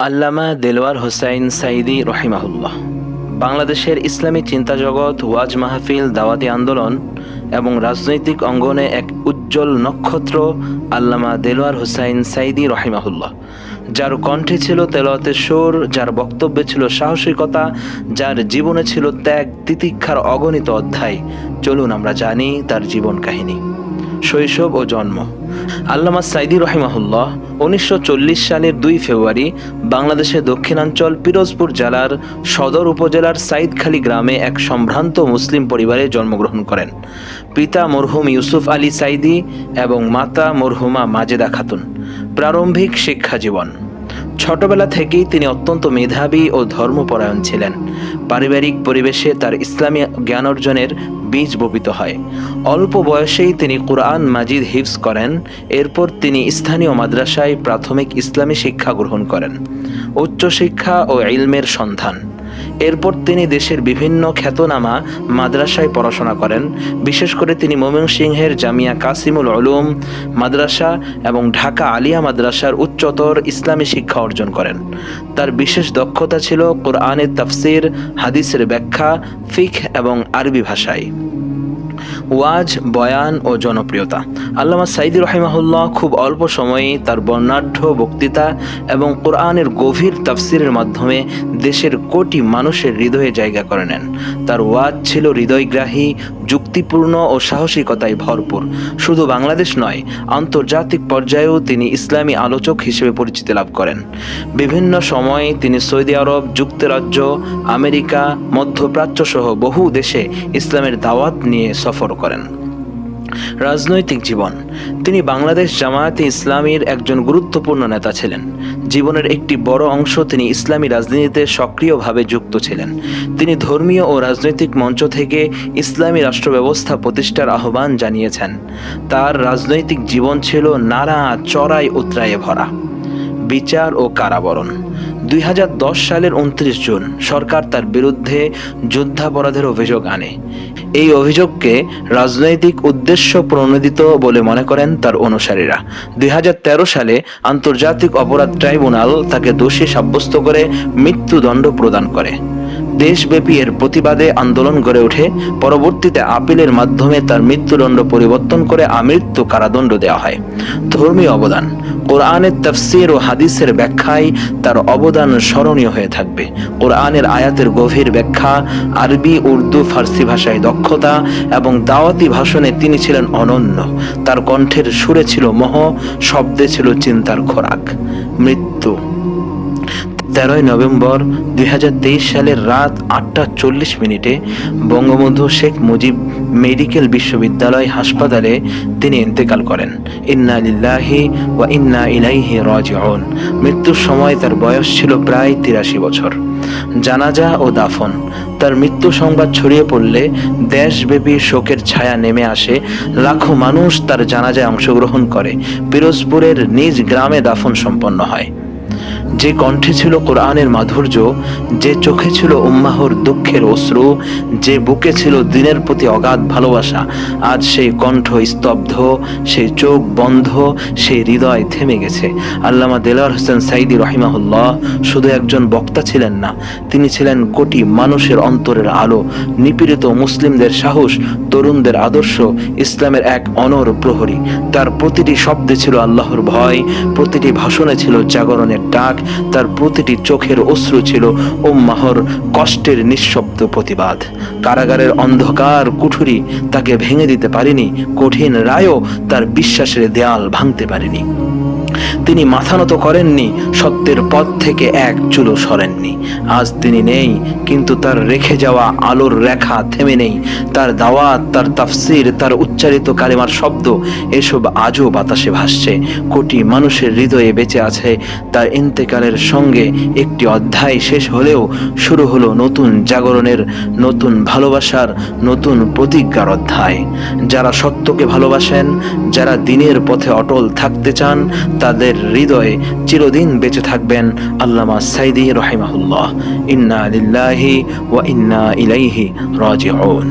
আল্লামা দেলোয়ার হোসাইন সাইদি রহিমাহুল্লাহ। বাংলাদেশের ইসলামী চিন্তা জগৎ, ওয়াজ মাহফিল, দাওয়াতি আন্দোলন এবং রাজনৈতিক অঙ্গনে এক উজ্জ্বল নক্ষত্র আল্লামা দেলোয়ার হোসাইন সাইদি রহিমাহুল্লাহ। যার কণ্ঠে ছিল তেলাওয়াতের সুর, যার বক্তব্যে ছিল সাহসিকতা, যার জীবনে ছিল ত্যাগ, তিতিক্ষার অগণিত অধ্যায়। চলুন আমরা জানি তার জীবন কাহিনী। শৈশব ও জন্ম। আল্লামা সাইদি রহিমাহুল্লাহ উনিশশো চল্লিশ সালের দুই ফেব্রুয়ারি বাংলাদেশের দক্ষিণাঞ্চল পিরোজপুর জেলার সদর উপজেলার সাইদখালী গ্রামে এক সম্ভ্রান্ত মুসলিম পরিবারে জন্মগ্রহণ করেন। পিতা মরহুম ইউসুফ আলী সাইদি এবং মাতা মরহুমা মাজেদা খাতুন। প্রারম্ভিক শিক্ষা জীবন। ছোটবেলা থেকেই তিনি অত্যন্ত মেধাবী ও ধর্মপরায়ণ ছিলেন। পারিবারিক পরিবেশে তার ইসলামী জ্ঞান অর্জনের বীজ বপিত হয়। অল্প বয়সেই তিনি কোরআন মাজিদ হিফজ করেন। এরপর তিনি স্থানীয় মাদ্রাসায় প্রাথমিক ইসলামী শিক্ষা গ্রহণ করেন। উচ্চশিক্ষা ও ইলমের সন্ধান। এরপর তিনি দেশের বিভিন্ন খ্যাতনামা মাদ্রাসায় পড়াশোনা করেন। বিশেষ করে তিনি ময়মনসিংহের জামিয়া কাসিমুল আলুম মাদ্রাসা এবং ঢাকা আলিয়া মাদ্রাসার উচ্চতর ইসলামী শিক্ষা অর্জন করেন। তার বিশেষ দক্ষতা ছিল কোরআনের তাফসির, হাদিসের ব্যাখ্যা ফিখ এবং আরবি ভাষায়। ওয়াজ, বয়ান ও জনপ্রিয়তা। আল্লামা সাইদি রহিমাহুল্লাহ খুব অল্প সময়েই তার বর্ণাঢ্য বক্তৃতা এবং কোরআনের গভীর তাফসিরের মাধ্যমে দেশের কোটি মানুষের হৃদয়ে জায়গা করে নেন। তার ওয়াজ ছিল হৃদয়গ্রাহী, যুক্তিপূর্ণ ও সাহসিকতায় ভরপুর। শুধু বাংলাদেশ নয়, আন্তর্জাতিক পর্যায়েও তিনি ইসলামী আলোচক হিসেবে পরিচিতি লাভ করেন। বিভিন্ন সময়ে তিনি সৌদি আরব, যুক্তরাজ্য, আমেরিকা মধ্যপ্রাচ্য সহ বহু দেশে ইসলামের দাওয়াত নিয়ে সফর করেন। রাজনৈতিক জীবন। তিনি বাংলাদেশ জামায়াতে ইসলামীর একজন গুরুত্বপূর্ণ নেতা ছিলেন। জীবনের একটি বড় অংশ তিনি ইসলামী রাজনীতিতে সক্রিয়ভাবে যুক্ত ছিলেন। তিনি ধর্মীয় ও রাজনৈতিক মঞ্চ থেকে ইসলামী রাষ্ট্র ব্যবস্থা প্রতিষ্ঠার আহ্বান জানিয়েছেন। তার রাজনৈতিক জীবন ছিল নানা চড়াই, উতরায়ে ভরা। বিচার ও কারাবরণ। দুই হাজার দশ সালের উনত্রিশ জুন সরকার তার বিরুদ্ধে যুদ্ধাপরাধের অভিযোগ আনে। এই অভিযোগকে রাজনৈতিক উদ্দেশ্য প্রণোদিত বলে মনে করেন তার অনুসারীরা। দুই হাজার তেরো সালে আন্তর্জাতিক অপরাধ ট্রাইব্যুনাল তাকে দোষী সাব্যস্ত করে মৃত্যুদণ্ড প্রদান করে। দেশব্যাপী এর প্রতিবাদে আন্দোলন গড়ে ওঠে। পরবর্তীতে আপিলের মাধ্যমে তার মৃত্যুদণ্ড পরিবর্তন করে আমৃত্যু কারাদণ্ড দেওয়া হয়। ধর্মীয় অবদান। কোরআনের তফসির ও হাদিসের ব্যাখ্যায় তার অবদান স্মরণীয় হয়ে থাকবে। কোরআনের আয়াতের গভীর ব্যাখ্যা, আরবি, উর্দু, ফার্সি ভাষায় দক্ষতা এবং দাওয়াতি ভাষণে তিনি ছিলেন অনন্য। তার কণ্ঠের সুরে ছিল মোহ, শব্দে ছিল চিন্তার খোরাক। মৃত্যু। তেরোই নভেম্বর দুই হাজার তেইশ সালের রাত আটটা চল্লিশ মিনিটে বঙ্গবন্ধু শেখ মুজিব মেডিকেল বিশ্ববিদ্যালয় হাসপাতালে তিনি ইন্তেকাল করেন। ইন্না লিল্লাহি ওয়া ইন্না ইলাইহি রাজিউন। মৃত্যুর সময় তার বয়স ছিল প্রায় তিরাশি বছর। জানাজা ও দাফন। তার মৃত্যু সংবাদ ছড়িয়ে পড়লে দেশব্যাপী শোকের ছায়া নেমে আসে। লাখো মানুষ তার জানাজায় অংশগ্রহণ করে। পিরোজপুরের নিজ গ্রামে দাফন সম্পন্ন হয়। যে কণ্ঠে ছিল কোরআনের মাধুর্য, যে চোখে ছিল উম্মাহর দুঃখের অশ্রু, যে বুকে ছিল দিনের প্রতি অগাধ ভালোবাসা, আজ সেই কণ্ঠ স্তব্ধ, সেই চোখ বন্ধ, সেই হৃদয় থেমে গেছে। আল্লামা দেলার হোসেন সাইদি রহিমাহুল্লাহ শুধু একজন বক্তা ছিলেন না, তিনি ছিলেন কোটি মানুষের অন্তরের আলো, নিপীড়িত মুসলিমদের সাহস, তরুণদের আদর্শ, ইসলামের এক অনর প্রহরী। তার প্রতিটি শব্দে ছিল আল্লাহর ভয়, প্রতিটি ভাষণে ছিল জাগরণের ডাক তার প্রতিটি চোখের অশ্রু ছিল উম্মাহর কষ্টের নিঃশব্দ প্রতিবাদ। কারাগারের অন্ধকার কুঠুরি তাকে ভেঙে দিতে পারেনি, কঠিন রায়ও তার বিশ্বাসের দেয়াল ভাঙতে পারেনি। তিনি মাথা নত করেননি, সত্যের পথ থেকে এক চুলো সরেননি। আজ তিনি নেই, কিন্তু তার রেখে যাওয়া আলোর রেখা থেমে নেই। তার দাওয়াত, তার তাফসির, তার উচ্চারিত কালেমার শব্দ, এসব আজও বাতাসে ভাসছে। কোটি মানুষের হৃদয়ে বেঁচে আছে। তার ইন্তেকালের সঙ্গে একটি অধ্যায় শেষ হলেও শুরু হলো নতুন জাগরণের, নতুন ভালোবাসার, নতুন প্রতিজ্ঞার অধ্যায়। যারা সত্যকে ভালোবাসেন, যারা দিনের পথে অটল থাকতে চান, তাদের হৃদয়ে চিরদিন বেঁচে থাকবেন আল্লামা সাইদি রহিমাহুল্লাহ। ইন্না লিল্লাহি ওয়া ইন্না ইলাইহি রাজিউন।